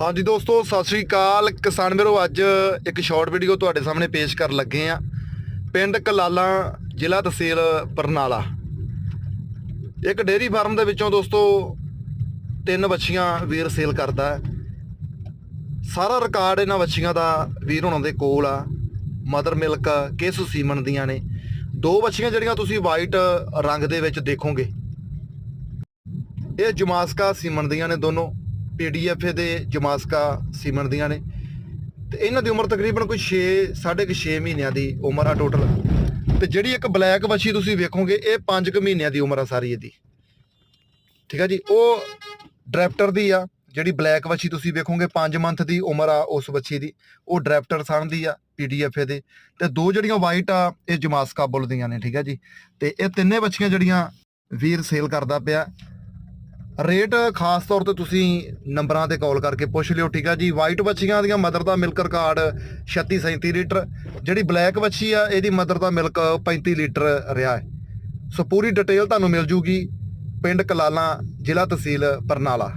ਹਾਂਜੀ ਦੋਸਤੋ, ਸਤਿ ਸ੍ਰੀ ਅਕਾਲ। ਕਿਸਾਨ ਵੀਰੋ, ਅੱਜ ਇੱਕ ਸ਼ਾਰਟ ਵੀਡੀਓ ਤੁਹਾਡੇ ਸਾਹਮਣੇ ਪੇਸ਼ ਕਰਨ ਲੱਗੇ ਆ ਪਿੰਡ ਕਲਾਲਾ, ਜ਼ਿਲ੍ਹਾ ਤਹਿਸੀਲ ਬਰਨਾਲਾ। ਇੱਕ ਡੇਅਰੀ ਫਾਰਮ ਦੇ ਵਿੱਚੋਂ ਦੋਸਤੋ, ਤਿੰਨ ਬੱਚੀਆਂ ਵੀਰ ਸੇਲ ਕਰਦਾ ਸਾਰਾ ਰਿਕਾਰਡ ਇਹਨਾਂ ਬੱਚੀਆਂ ਦਾ ਵੀਰ ਹੁਣਾਂ ਦੇ ਕੋਲ ਆ। ਮਦਰ ਮਿਲਕ ਕਿਸ ਸੀਮਨ ਦੀਆਂ ਨੇ। ਦੋ ਬੱਚੀਆਂ ਜਿਹੜੀਆਂ ਤੁਸੀਂ ਵਾਈਟ ਰੰਗ ਦੇ ਵਿੱਚ ਦੇਖੋਗੇ। ਇਹ ਜਮਾਸਕਾ ਸੀਮਨ ਦੀਆਂ ਨੇ ਦੋਨੋਂ। ਪੀਡੀਐਫ ਦੇ ਜਮਾਸਕਾ ਸੀਮਨ ਦੀਆਂ ਨੇ। ਤੇ ਇਹਨਾਂ ਦੀ ਉਮਰ ਤਕਰੀਬਨ ਕੋਈ 6 6.5 6 ਮਹੀਨਿਆਂ ਦੀ ਉਮਰ ਆ ਟੋਟਲ ਤੇ ਜਿਹੜੀ ਇੱਕ ਬਲੈਕ ਵੱਛੀ ਤੁਸੀਂ ਵੇਖੋਗੇ, ਇਹ 5 ਕੁ ਮਹੀਨਿਆਂ ਦੀ ਉਮਰ ਆ ਸਾਰੀ ਇਹਦੀ। ਠੀਕ ਆ ਜੀ? ਉਹ ਡਰੈਫਟਰ ਦੀ ਆ, ਜਿਹੜੀ ਬਲੈਕ ਵੱਛੀ ਤੁਸੀਂ ਵੇਖੋਗੇ 5 ਮੰਥ ਦੀ ਉਮਰ ਆ ਉਸ ਬੱਚੀ ਦੀ। ਉਹ ਡਰੈਫਟਰ ਸਣ ਦੀ ਆ ਪੀਡੀਐਫ ਦੇ। ਤੇ ਦੋ ਜਿਹੜੀਆਂ ਵਾਈਟ ਆ, ਇਹ ਜਮਾਸਕਾ ਬੁੱਲ ਦੀਆਂ ਨੇ, ਠੀਕ ਆ ਜੀ? ਤੇ ਇਹ ਤਿੰਨੇ ਬੱਚੀਆਂ ਜਿਹੜੀਆਂ ਵੀਰ ਸੇਲ ਕਰਦਾ ਪਿਆ ਰੇਟ ਖਾਸ ਤੌਰ ਤੇ ਤੁਸੀਂ ਨੰਬਰਾਂ ਤੇ ਕਾਲ ਕਰਕੇ ਪੁੱਛ ਲਿਓ, ਠੀਕ ਆ ਜੀ? ਵਾਈਟ ਬੱਚੀਆਂ ਦੀਆਂ ਮਦਰ ਦਾ ਮਿਲਕ ਰਿਕਾਰਡ 36 37 ਲੀਟਰ, ਜਿਹੜੀ ਬਲੈਕ ਬੱਚੀ ਆ, ਇਹਦੀ ਮਦਰ ਦਾ ਮਿਲਕ 35 ਲੀਟਰ ਰਿਹਾ ਹੈ। ਸੋ ਪੂਰੀ ਡਿਟੇਲ ਤੁਹਾਨੂੰ ਮਿਲ ਜੂਗੀ ਪਿੰਡ ਕਲਾਲਾ ਜ਼ਿਲ੍ਹਾ ਤਹਿਸੀਲ ਬਰਨਾਲਾ।